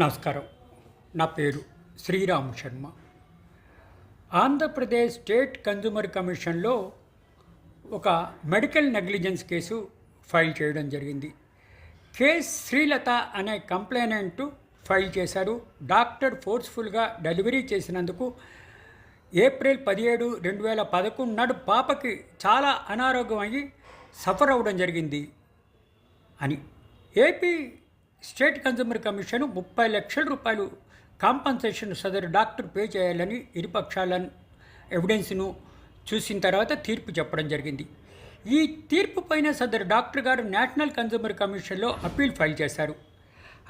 నమస్కారం. నా పేరు శ్రీరామ్ శర్మ. ఆంధ్రప్రదేశ్ స్టేట్ కన్జ్యూమర్ కమిషన్లో ఒక మెడికల్ నెగ్లిజెన్స్ కేసు ఫైల్ చేయడం జరిగింది. కేస్ శ్రీలత అనే కంప్లైనెంట్ ఫైల్ చేశారు. డాక్టర్ ఫోర్స్ఫుల్గా డెలివరీ చేసినందుకు ఏప్రిల్ పదిహేడు రెండు వేల పదకొండు నాడు పాపకి చాలా అనారోగ్యం అయ్యి సఫర్ అవ్వడం జరిగింది అని. ఏపీ స్టేట్ కన్జ్యూమర్ కమిషన్ ముప్పై లక్షల రూపాయలు కాంపన్సేషన్ సదరు డాక్టర్ పే చేయాలని ఇరుపక్షాల ఎవిడెన్స్ను చూసిన తర్వాత తీర్పు చెప్పడం జరిగింది. ఈ తీర్పు పైన సదరు డాక్టర్ గారు నేషనల్ కన్జ్యూమర్ కమిషన్లో అప్పీల్ ఫైల్ చేశారు.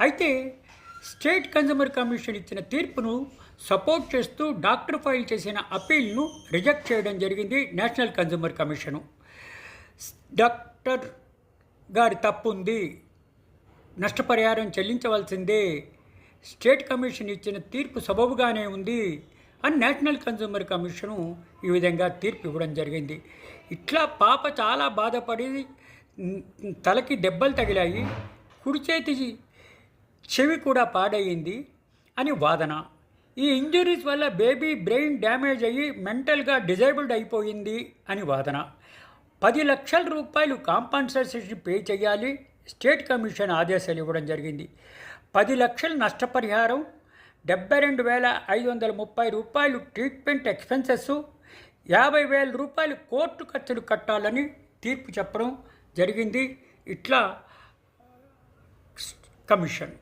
అయితే స్టేట్ కన్జ్యూమర్ కమిషన్ ఇచ్చిన తీర్పును సపోర్ట్ చేస్తూ డాక్టర్ ఫైల్ చేసిన అప్పీల్ను రిజెక్ట్ చేయడం జరిగింది నేషనల్ కన్జ్యూమర్ కమిషను. డాక్టర్ గారి తప్పు ఉంది. నష్టపరిహారం చెల్లించవలసిందే. స్టేట్ కమిషన్ ఇచ్చిన తీర్పు సబబుగానే ఉంది అని నేషనల్ కన్జ్యూమర్ కమిషను ఈ విధంగా తీర్పు ఇవ్వడం జరిగింది. ఇట్లా పాప చాలా బాధపడి తలకి దెబ్బలు తగిలాయి కుడి చేతి చెవి కూడా పాడయింది అని వాదన. ఈ ఇంజురీస్ వల్ల బేబీ బ్రెయిన్ డ్యామేజ్ అయ్యి మెంటల్గా డిజేబుల్డ్ అయిపోయింది అని వాదన. పది లక్షల రూపాయలు కాంపన్సేషన్ పే చేయాలి స్టేట్ కమిషన్ ఆదేశాలు ఇవ్వడం జరిగింది. పది లక్షల నష్టపరిహారం డెబ్బై రెండు వేల ఐదు వందల ముప్పై రూపాయలు ట్రీట్మెంట్ ఎక్స్పెన్సెస్ యాభై వేల రూపాయలు కోర్టు ఖర్చులు కట్టాలని తీర్పు చెప్పడం జరిగింది. ఇట్లా కమిషన్.